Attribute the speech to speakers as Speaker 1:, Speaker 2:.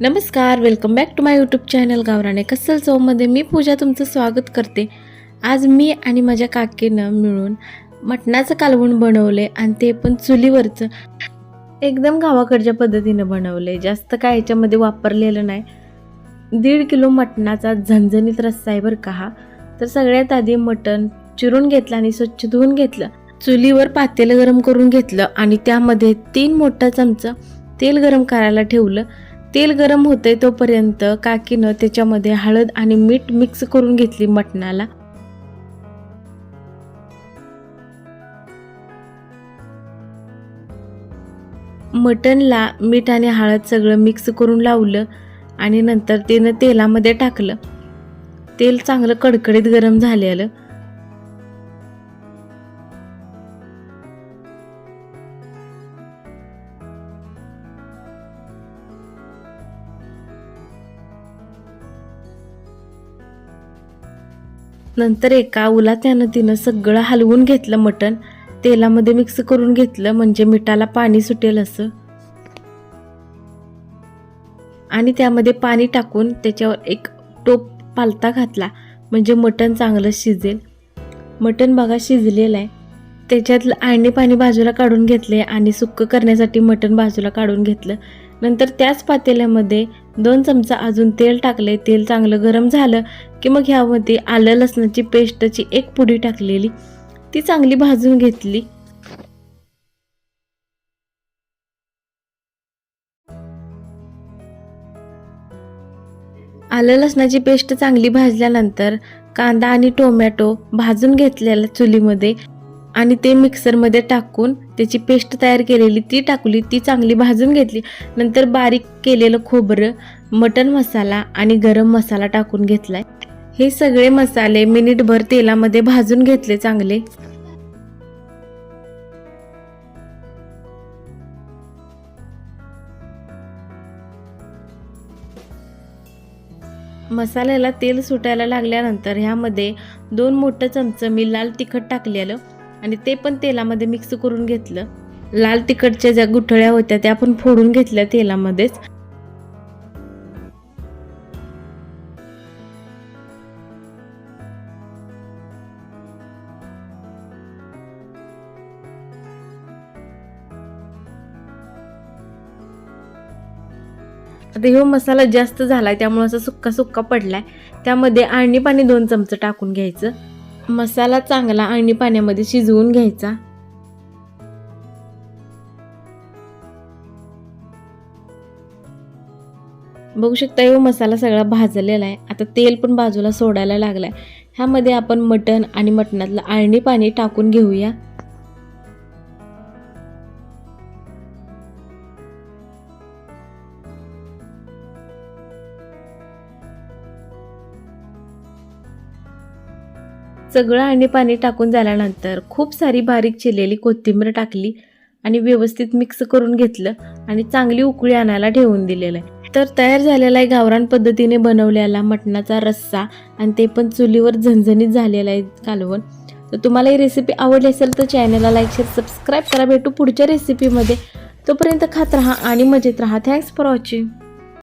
Speaker 1: नमस्कार welcome back to my YouTube channel गावराणे कसल चौमध्ये मी पूजा तुमचं स्वागत करते. आज मी आणि माझ्या काकीनं मिळून मटणाचं कालवण बनवले आणि ते पण चुलीवरचं. एकदम गावाकडच्या पद्धतीनं बनवले. जास्त काय याच्यामध्ये वापरलेलं नाही. दीड किलो मटणाचा झणझणीत रस्सा आहे बरं का हा. तर सगळ्यात आधी मटण चिरून घेतलं आणि स्वच्छ धुवून घेतलं. चुलीवर पातेलं गरम करून घेतलं आणि त्यामध्ये तीन मोठा चमचा तेल गरम करायला ठेवलं. तेल गरम होते तोपर्यंत काकीनं त्याच्यामध्ये हळद आणि मीठ मिक्स करून घेतली मटणाला. मटनला मीठ आणि हळद सगळं मिक्स करून लावलं आणि नंतर तिनं तेलामध्ये टाकलं. तेल चांगलं कडकडीत गरम झालेलं. नंतर एका उलात्यानं तिनं सगळं हलवून घेतलं मटण तेलामध्ये मिक्स करून घेतलं म्हणजे मिठाला पाणी सुटेल असं. आणि त्यामध्ये पाणी टाकून त्याच्यावर एक टोप पालता घातला म्हणजे मटण चांगलं शिजेल. मटण बघा शिजलेलं आहे. त्याच्यातलं आणि पाणी बाजूला काढून घेतले आणि सुक्क करण्यासाठी मटण बाजूला काढून घेतलं. नंतर त्याच पातेल्यामध्ये दोन चमचा अजून तेल टाकले तेल चांगलं गरम झालं की मग ह्यामध्ये आलं लसणाची पेस्टची एक पुडी टाकलेली. ती चांगली भाजून घेतली. आलं लसणाची पेस्ट चांगली भाजल्यानंतर कांदा आणि टोमॅटो भाजून घेतलेला चुलीमध्ये आणि ते मिक्सरमध्ये टाकून त्याची पेस्ट तयार केलेली ती टाकली ती चांगली भाजून घेतली. नंतर बारीक केलेलं खोबरं मटन मसाला आणि गरम मसाला टाकून घेतलाय. हे सगळे मसाले मिनिटभर तेलामध्ये भाजून घेतले चांगले. मसाल्याला तेल सुटायला लागल्यानंतर ह्यामध्ये दोन मोठं चमचं मी लाल तिखट टाकलेलं. आणि ते पण तेलामध्ये मिक्स करून घेतलं. लाल तिखटच्या ज्या गुठळ्या होत्या त्या पण फोडून घेतल्या तेलामध्येच. आता ह्यो मसाला जास्त झालाय त्यामुळे असा सुक्का सुक्का पडलाय. त्यामध्ये आळणी पाणी दोन चमचे टाकून घ्यायचं. मसाला चांगला आणि पाण्यामध्ये शिजवून घ्यायचा. बघू शकता हो मसाला सगळा भाजलेला आहे. आता तेल पण बाजूला सोडायला लागलाय. ह्यामध्ये आपण मटण आणि मटणातलं आळणी पाणी टाकून घेऊया. सगळं आणि पाणी टाकून झाल्यानंतर खूप सारी बारीक चिरलेली कोथिंबीर टाकली आणि व्यवस्थित मिक्स करून घेतलं आणि चांगली उकळी आणायला ठेवून दिलेलं आहे. तर तयार झालेला आहे गावरान पद्धतीने बनवलेला मटणाचा रस्सा आणि ते पण चुलीवर झणझणीत झालेला आहे कालवण. तर तुम्हाला ही रेसिपी आवडली असेल तर चॅनलला लाईक शेअर सबस्क्राईब करा. भेटू पुढच्या रेसिपीमध्ये तोपर्यंत खात राहा आणि मजेत राहा. Thanks for watching